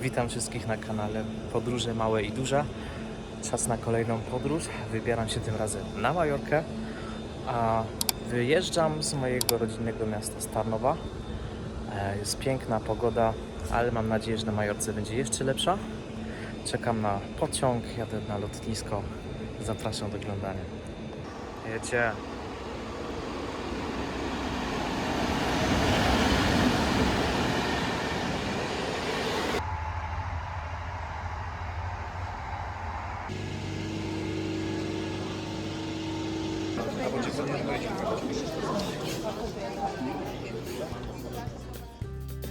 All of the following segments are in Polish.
Witam wszystkich na kanale Podróże Małe i Duże. Czas na kolejną podróż. Wybieram się tym razem na Majorkę, a wyjeżdżam z mojego rodzinnego miasta Starnowa. E, Jest piękna pogoda, ale mam nadzieję, że na Majorce będzie jeszcze lepsza. Czekam na pociąg, jadę na lotnisko. Zapraszam do oglądania. Jedzie.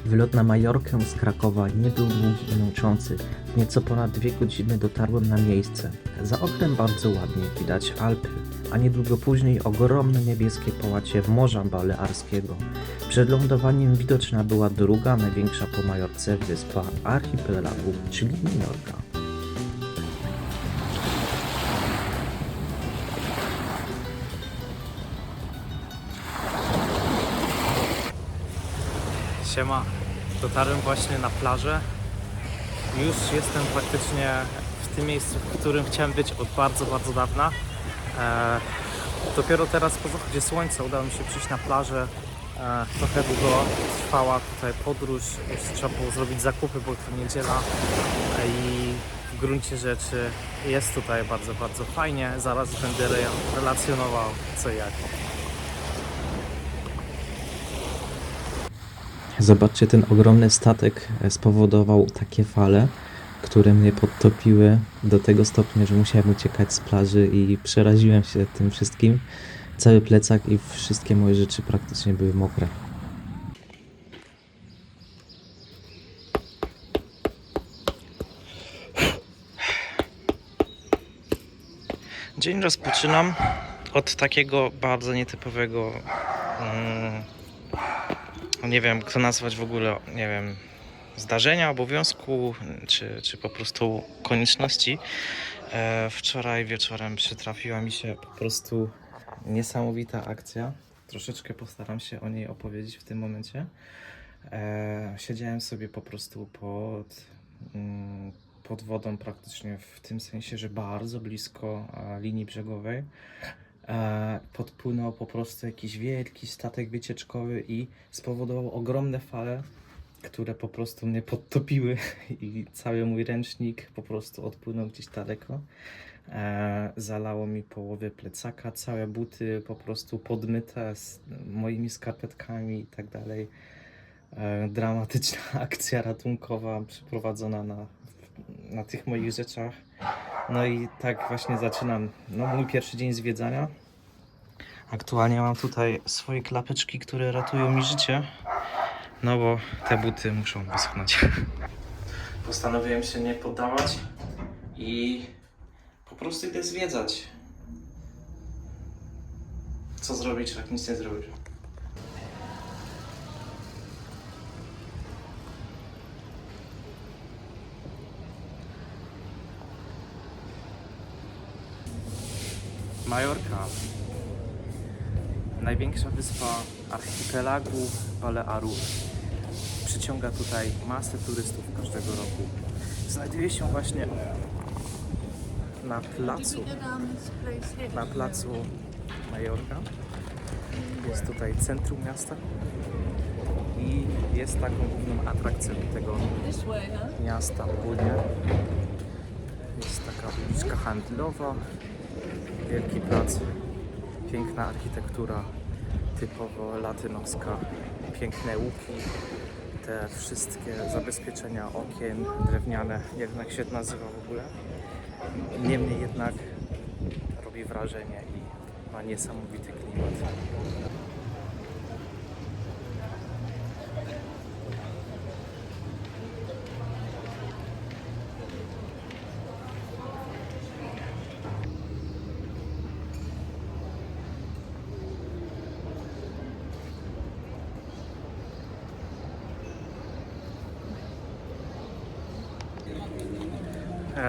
Wylot na Majorkę z Krakowa nie był długi i męczący. Nieco ponad dwie godziny dotarłem na miejsce. Za oknem bardzo ładnie widać Alpy, a niedługo później ogromne niebieskie połacie Morza Balearskiego. Przed lądowaniem widoczna była druga największa po Majorce wyspa archipelagu, czyli Minorka. Siema, dotarłem właśnie na plażę. Już jestem praktycznie w tym miejscu, w którym chciałem być od bardzo, bardzo dawna. E, dopiero teraz po zachodzie słońca udało mi się przyjść na plażę. E, trochę długo trwała tutaj podróż, już trzeba było zrobić zakupy, bo to niedziela e, i w gruncie rzeczy jest tutaj bardzo, bardzo fajnie. Zaraz będę re- relacjonował co jak. Zobaczcie, ten ogromny statek e, spowodował takie fale, które mnie podtopiły do tego stopnia, że musiałem uciekać z plaży i przeraziłem się tym wszystkim. Cały plecak i wszystkie moje rzeczy praktycznie były mokre. Dzień rozpoczynam od takiego bardzo nietypowego mm, nie wiem, kto nazwać w ogóle, nie wiem, zdarzenia, obowiązku, czy, czy po prostu konieczności. E, wczoraj wieczorem przytrafiła mi się po prostu niesamowita akcja. Troszeczkę postaram się o niej opowiedzieć w tym momencie. E, siedziałem sobie po prostu pod, mm, pod wodą praktycznie w tym sensie, że bardzo blisko e, linii brzegowej podpłynął po prostu jakiś wielki statek wycieczkowy i spowodował ogromne fale, które po prostu mnie podtopiły i cały mój ręcznik po prostu odpłynął gdzieś daleko. E, zalało mi połowę plecaka, całe buty po prostu podmyte z moimi skarpetkami i tak dalej. E, dramatyczna akcja ratunkowa przeprowadzona na, na tych moich rzeczach. No i tak właśnie zaczynam no, mój pierwszy dzień zwiedzania. Aktualnie mam tutaj swoje klapeczki, które ratują mi życie. No bo te buty muszą wyschnąć. Postanowiłem się nie poddawać i po prostu idę zwiedzać. Co zrobić, jak nic nie zrobić? Majorka. Największa wyspa archipelagu Balearów. Przyciąga tutaj masę turystów każdego roku. Znajduje się właśnie na placu, na placu Majorka. Jest tutaj centrum miasta i jest taką główną atrakcją tego miasta ogólnie. Jest taka uliczka handlowa, wielki plac, piękna architektura, typowo latynowska, piękne łuki, te wszystkie zabezpieczenia okien drewniane, jak się to nazywa w ogóle. Niemniej jednak robi wrażenie i ma niesamowity klimat. Teraz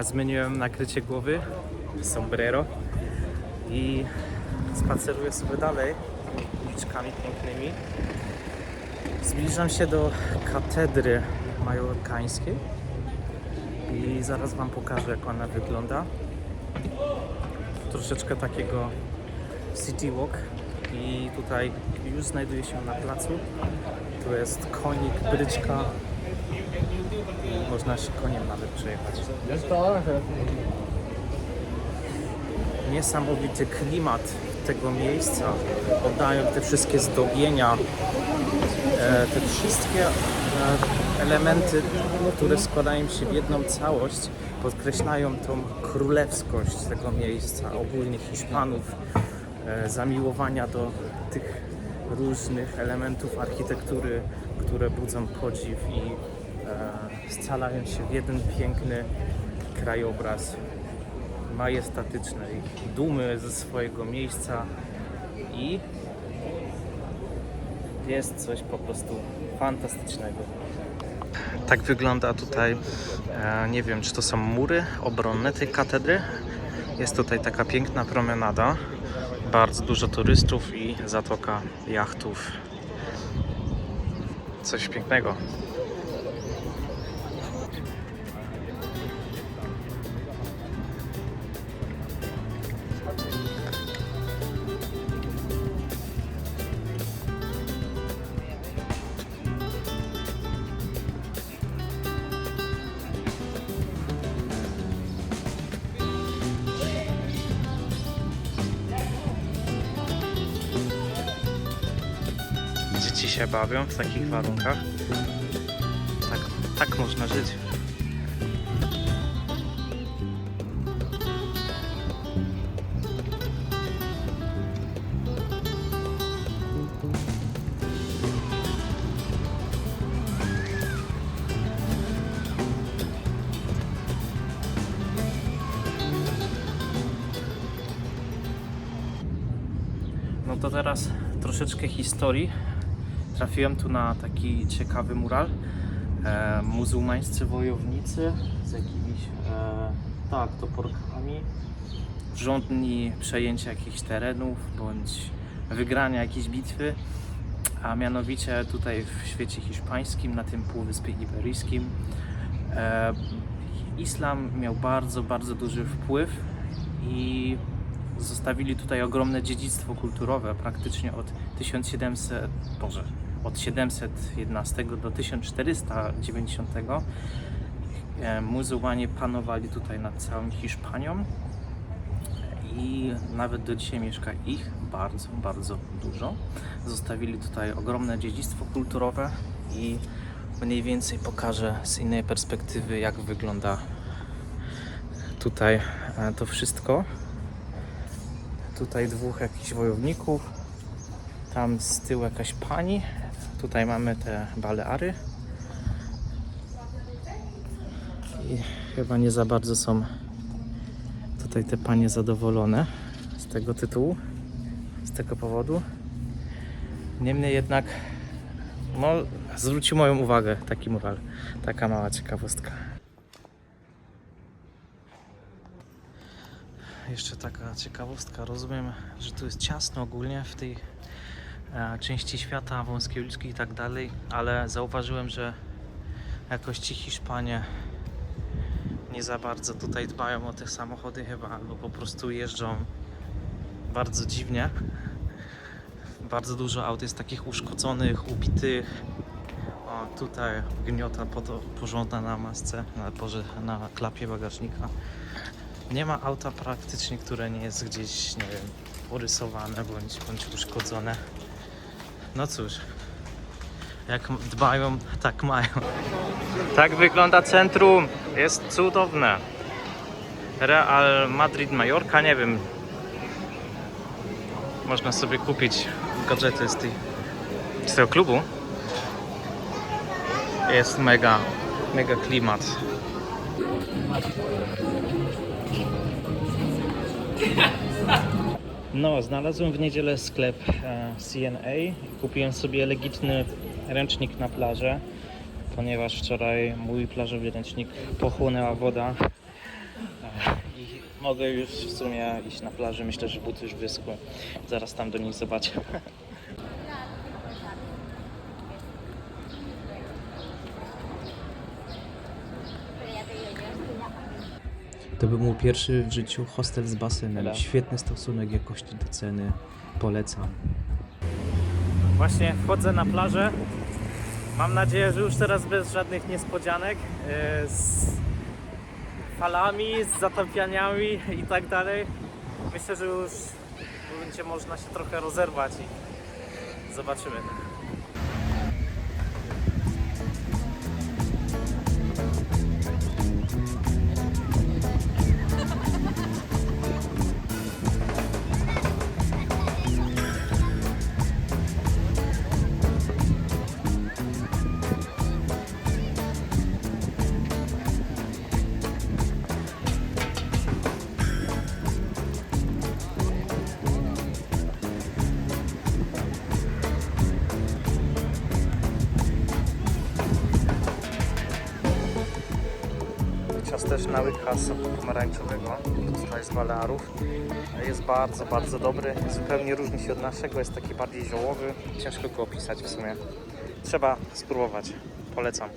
zmieniłem nakrycie głowy, sombrero i spaceruję sobie dalej uliczkami pięknymi. Zbliżam się do katedry majorkańskiej i zaraz Wam pokażę jak ona wygląda. Troszeczkę takiego city walk i tutaj już znajduje się na placu. Tu jest konik, bryczka można się koniem nawet przejechać. Niesamowity klimat tego miejsca. Oddają te wszystkie zdobienia, e, te wszystkie e, elementy, które składają się w jedną całość, podkreślają tą królewskość tego miejsca, ogólnie Hiszpanów, e, zamiłowania do tych różnych elementów architektury, które budzą podziw i scalają się w jeden piękny krajobraz majestatycznej dumy ze swojego miejsca i jest coś po prostu fantastycznego. Tak wygląda tutaj, e, nie wiem czy to są mury obronne tej katedry. Jest tutaj taka piękna promenada, bardzo dużo turystów i zatoka jachtów. Coś pięknego. Dzieci się bawią w takich warunkach. Tak, tak można żyć. No to teraz troszeczkę historii. Trafiłem tu na taki ciekawy mural. E, muzułmańscy wojownicy z jakimiś e, tak, toporkami, żądni przejęcia jakichś terenów bądź wygrania jakiejś bitwy, a mianowicie tutaj w świecie hiszpańskim, na tym półwyspie iberyjskim, e, islam miał bardzo, bardzo duży wpływ i zostawili tutaj ogromne dziedzictwo kulturowe, praktycznie od 1700, Boże, od 711 do 1490. E, Muzułmanie panowali tutaj nad całą Hiszpanią i nawet do dzisiaj mieszka ich bardzo, bardzo dużo. Zostawili tutaj ogromne dziedzictwo kulturowe i mniej więcej pokażę z innej perspektywy, jak wygląda tutaj e, to wszystko tutaj dwóch jakichś wojowników, tam z tyłu jakaś pani, tutaj mamy te Baleary i chyba nie za bardzo są tutaj te panie zadowolone z tego tytułu, z tego powodu. Niemniej jednak no, zwrócił moją uwagę taki mural, taka mała ciekawostka. Jeszcze taka ciekawostka. Rozumiem, że tu jest ciasno ogólnie w tej części świata, wąskie uliczki i tak dalej, ale zauważyłem, że jakoś ci Hiszpanie nie za bardzo tutaj dbają o te samochody chyba, albo po prostu jeżdżą bardzo dziwnie. Bardzo dużo aut jest takich uszkodzonych, ubitych. O, tutaj gniota porządna na masce, na, Boże, na klapie bagażnika. Nie ma auta praktycznie, które nie jest gdzieś, nie wiem, urysowane bądź, bądź uszkodzone. No cóż, jak dbają, tak mają. Tak wygląda centrum. Jest cudowne. Real Madrid Mallorca, nie wiem. Można sobie kupić gadżety z, tej, z tego klubu. Jest mega, mega klimat. No, znalazłem w niedzielę sklep e, CNA. Kupiłem sobie legitny ręcznik na plażę, ponieważ wczoraj mój plażowy ręcznik pochłonęła woda. E, I mogę już w sumie iść na plażę. Myślę, że buty już wyschły. Zaraz tam do nich zobaczę. To był mój pierwszy w życiu hostel z basenem. Świetny stosunek jakości do ceny. Polecam. Właśnie wchodzę na plażę. Mam nadzieję, że już teraz bez żadnych niespodzianek. e, Z falami, z zatapianiami i tak dalej. Myślę, że już będzie można się trochę rozerwać i zobaczymy. Na łyka soku pomarańczowego, tutaj z Balearów. Jest bardzo, bardzo dobry. Zupełnie różni się od naszego, jest taki bardziej ziołowy. Ciężko go opisać w sumie. Trzeba spróbować. Polecam.